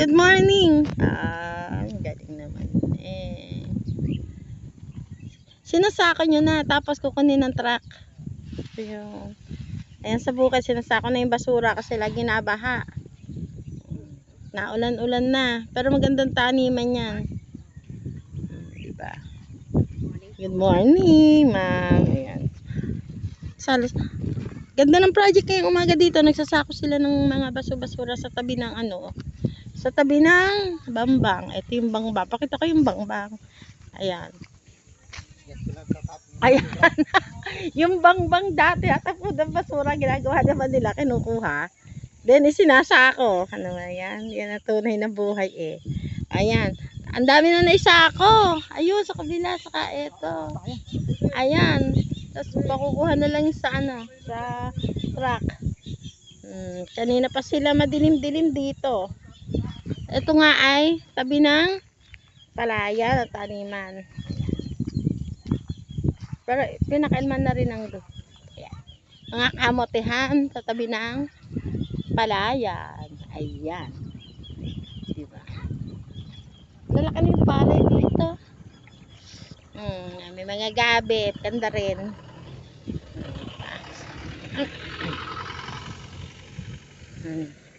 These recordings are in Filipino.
Good morning. Ah, galing naman. Eh. Sinasako nyo na, tapos kukunin ng truck. Yung... Ayan sa bukid, sinasako na yung basura kasi lagi nabaha. Naulan-ulan na. Pero magandang taniman yan. Diba? Good morning, ma'am. Ayan. Salos. Ganda ng project ngayong umaga dito. Nagsasako sila ng mga baso-basura sa tabi ng ano. Sa tabi ng bambang. Ito yung bangbang. Pakita ko yung bangbang. Ayan. Ayan. yung bangbang dati at po ng basura ginagawa naman nila. Kinukuha. Then isinasako. Ano ba yan? Yan ang tunay na buhay eh. Ayan. Ang dami na naisako. Ayun, sa kabila. Saka ito. Ayan. Tapos makukuha na lang sa ano, sa truck. Hmm, kanina pa sila madilim-dilim dito. Ito nga ay tabi ng palaya at taniman. Pero pinakailman na rin ang do. Mga kamotehan sa tabi ng palayan. Ayan. Diba? Lalaki na yung palay dito. Hmm, may mga gabi, ganda rin. Hmm.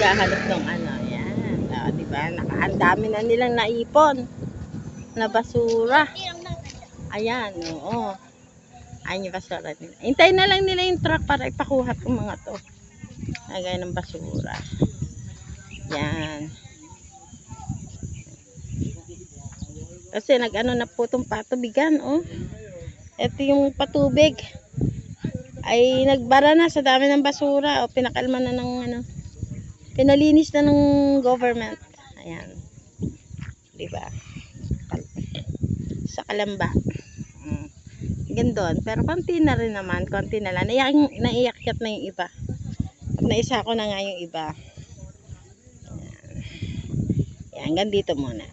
Gahanap ng ano, yan. Ah, di ba? Naka, ang dami na nilang naipon na basura. Ayan, oo. Ayan yung basura nila. Hintayin na lang nila yung truck para ipakuha itong mga to. Lagay ng basura. Yan. Kasi nag-ano na po itong patubigan, oh. Ito yung patubig. Ay nagbara na sa dami ng basura. O pinakalma na ng ano. Pinalinis na ng government. Ayan. Diba? Sa Kalamba. Mm. Gandun. Pero konti na rin naman. Konti na lang. Naiyak, naiyakyat na yung iba. At naisa ko na nga yung iba. Ayan. Ayan. Hanggang dito muna.